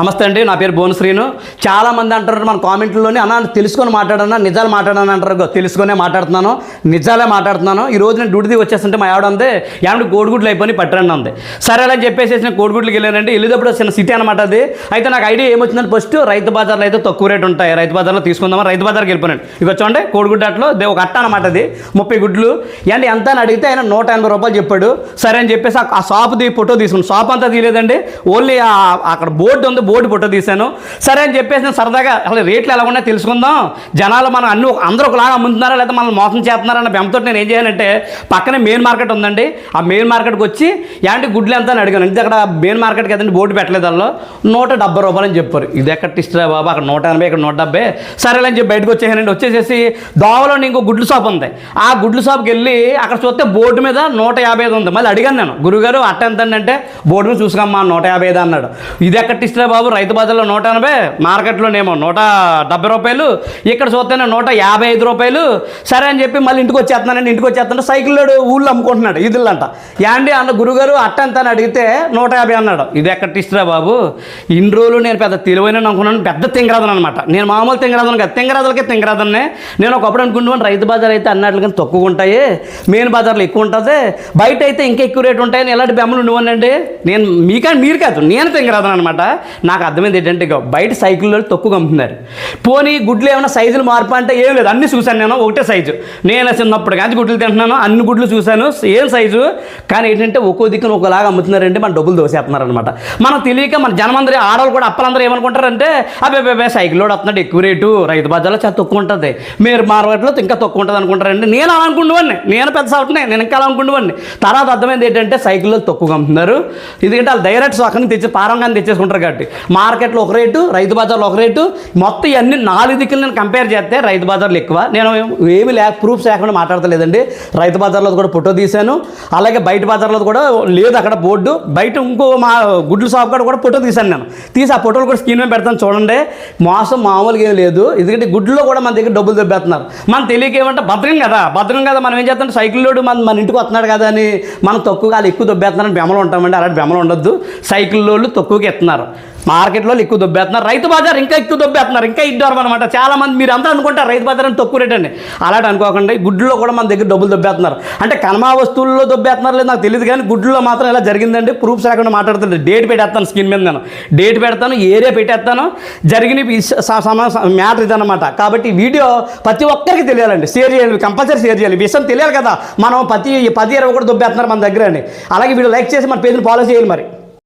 నమస్తే అండి నా పేరు భువన శ్రీను చాలా మంది అంటారు మన కామెంట్లోనే అన్న తెలుసుకొని మాట్లాడన్నా నిజాలు మాట్లాడాను అంటారు. తెలుసుకునే మాట్లాడుతున్నాను నిజాలే మాట్లాడుతున్నాను. ఈ రోజు నేను డ్యూటీ వచ్చేస్తుంటే మా ఆవిడ ఉంది ఏమంటే కోడిగుడ్లు అయిపోయి పట్టండి ఉంది సరే అలా చెప్పేసి నేను కోడిగుడ్లకి వెళ్ళానండి. వెళ్ళేటప్పుడు చిన్న సిటీ అనమాట అది. అయితే నాకు ఐడియా ఏమొచ్చిందంటే ఫస్ట్ రైతు బజార్లో అయితే తక్కువ రేట్ ఉంటాయి. రైతు బజార్లో తీసుకుందామని రైతు బజార్కి వెళ్ళిపోయాను. ఇక చూడండి కోడిగుడ్డ అట్లో ఒక అట్ట అనమాట అది. ముప్పై గుడ్లు. అండ్ ఎంత అని అడిగితే ఆయన నూట ఎనభై రూపాయలు చెప్పాడు. సరే అని చెప్పేసి ఆ- షాప్ షాప్ది ఫోటో తీసుకున్నాను. షాప్ అంతా తీయలేదండి. ఓన్లీ అక్కడ బోర్డు ఉంది బోర్డు ఫోటో తీశాను. సరే అని చెప్పేసి నేను సరదాగా అసలు రేట్లు ఎలా ఉన్నాయో తెలుసుకుందాం. జనాలు మనం అన్ని అందరూ ఒకలాగా అమ్ముతున్నారా లేదా మనల్ని మోసం చేస్తున్నారా అన్న బెంతో నేను ఏం చేయాలంటే పక్కనే మెయిన్ మార్కెట్ ఉందండి. ఆ మెయిన్ మార్కెట్కి వచ్చి యాంటీ గుడ్లు ఎంత? అని అడిగాను. ఇది అక్కడ మెయిన్ మార్కెట్ కదండి బోర్డు పెట్టలేదు వాళ్ళు. నూట డెబ్బై రూపాయలు అని చెప్పారు. ఇది ఎక్కడ ఇష్టరా బాబా? అక్కడ నూట ఎనభై ఇక్కడ నూట డెబ్బై. సరేలే అని చెప్పి బయటకు వచ్చేసానండి. వచ్చేసేసి దోవలో ఇంకో గుడ్లు షాప్ ఉంది. ఆ గుడ్లు షాప్కి వెళ్ళి అక్కడ చూస్తే బోర్డు మీద నూట యాభై ఐదు ఉంది. మళ్ళీ అడిగాను నేను గురుగారు అట్ట ఎంత అంటే బోర్డు మీద చూసుకోమ్మా నూట యాభై ఐదు అన్నాడు. ఇది ఎక్కడ టిస్టర్ బాబు రైతు బజార్లో నూట ఎనభై మార్కెట్లోనేమో నూట డెబ్బై రూపాయలు ఇక్కడ చూస్తేనే నూట యాభై ఐదు రూపాయలు. సరే అని చెప్పి మళ్ళీ ఇంటికి వచ్చేస్తున్నానండి ఇంటికి వచ్చేస్తాను సైకిల్ లోడు ఊళ్ళో అమ్ముకుంటున్నాడు ఇదిలంట యాండి అన్న గురుగారు అట్టంత అని అడిగితే నూట యాభై అన్నాడు. ఇది ఎక్కడ టిస్ట్రా బాబు? ఇన్ని రోజులు నేను పెద్ద తెలివైన అనుకున్నాను పెద్ద తింగరాదన్ అనమాట నేను మామూలు తింగరాదను కాదు తింగరాదులకే తింగరాదన్నే. నేను ఒకప్పుడు అనుకుంటున్నాను రైతు బజార్ అయితే అన్నట్లుగా తక్కువ ఉంటాయి మెయిన్ బజార్లో ఎక్కువ ఉంటుంది. బయట అయితే ఇంకా ఎక్కువ రేటు ఉంటాయని ఎలాంటి బెమ్మలు ఉండవనండి నేను మీకా మీరు కాదు నేను తింగరాదన్ అనమాట నాకు అర్థమైంది ఏంటంటే బయట సైకిల్లో తక్కువ అమ్ముతున్నారు. పోనీ గుడ్లు ఏమైనా సైజులు మార్పు అంటే ఏం లేదు. అన్ని చూశాను నేను ఒకటే సైజు. నేను చిన్నప్పుడు కానీ గుడ్లు తింటున్నాను అన్ని గుడ్లు చూశాను ఏం సైజు. కానీ ఏంటంటే ఒక్కో దిక్కున ఒకలాగా అమ్ముతున్నారంటే మన డబ్బులు దోసేస్తున్నారు అనమాట మనం తెలియక మన జనమందరి ఆడవాళ్ళు కూడా అప్పలందరూ ఏమనుకుంటారంటే అబ్బాయి బేబే సైకిల్ లోడ్ వస్తున్నాడు ఎక్కువ రేటు రైతు బజార్లో చాలా తక్కువ ఉంటుంది. మీరు మార్కెట్లో ఇంకా తక్కువ ఉంటుంది అనుకుంటారండి. నేను అలా అనుకుంటున్నాను నేను పెద్ద సౌట్నే నేను ఇంకా అలా అనుకుంటున్నాను. తర్వాత అర్థమైంది ఏంటంటే సైకిల్లో తక్కువ అమ్ముతున్నారు. ఎందుకంటే వాళ్ళు డైరెక్ట్ అక్కడి నుంచి తెచ్చి పారంగానే తెచ్చేసుకుంటారు కాబట్టి. మార్కెట్లో ఒక రేటు రైతు బజార్లో ఒక రేటు. మొత్తం ఇవన్నీ నాలుగు దిక్కులు నేను కంపేర్ చేస్తే రైతు బజార్లు ఎక్కువ. నేను ఏమి లేక ప్రూఫ్స్ లేకుండా మాట్లాడతలేదండి. రైతు బజార్లో కూడా ఫోటో తీశాను. అలాగే బయట బజార్లో కూడా లేదు అక్కడ బోర్డు. బయట ఇంకో మా గుడ్ల షాప్ కాడ కూడా ఫోటో తీశాను నేను. తీసి ఆ ఫోటోలు కూడా స్క్రీన్ మీద పెడతాను చూడండి. మోసం మామూలుగా ఏం లేదు. ఎందుకంటే గుడ్లో కూడా మన దగ్గర డబ్బులు దెబ్బేస్తున్నారు. మనం తెలియక ఏమంటే భద్రం కదా. భద్రం కదా. మనం ఏం చేస్తాం సైకిల్ లోడు మన మన ఇంటికి వస్తున్నాడు కదా అని మనం తక్కువగా వాళ్ళు ఎక్కువ దొబ్బేస్తున్నారని బెమలు ఉంటామండి. అలాంటి బెమలు ఉండొద్దు. సైకిల్ లోళ్ళు తక్కువగా ఎత్తున్నారు. మార్కెట్లో ఎక్కువ దొబ్బేస్తున్నారు. రైతు బజార్ ఇంకా ఎక్కువ దొబ్బేస్తున్నారు. ఇంకా ఇద్దరు అనమాట చాలా మంది మీరు అంతా అనుకుంటారు రైతు బజార్ అని తక్కువ రేట్ అండి. అలాంటి అనుకోకండి. గుడ్లో కూడా మన దగ్గర డబ్బులు దొబ్బేస్తున్నారు. అంటే కనమా వస్తువుల్లో దొబ్బేస్తున్నారు లేదు నాకు తెలియదు కానీ గుడ్లో మాత్రం ఇలా జరిగిందండి? ప్రూఫ్స్ లేకుండా మాట్లాడుతుంది డేట్ పెట్టేస్తాను స్కిన్ మీద నేను. డేట్ పెడతాను ఏరియా పెట్టేస్తాను. జరిగిన మ్యాటర్ ఇదన్నమాట. కాబట్టి వీడియో ప్రతి ఒక్కరికి తెలియాలండి. షేర్ చేయాలి కంపల్సరీ షేర్ చేయాలి. విషయం తెలియాలి కదా. మనం ప్రతి పది ఇరవై కూడా దొబ్బేస్తున్నారు మన దగ్గర అండి. అలాగే వీడియో లైక్ చేసి మన పేజ్ని ఫాలో చేయాలి మరి.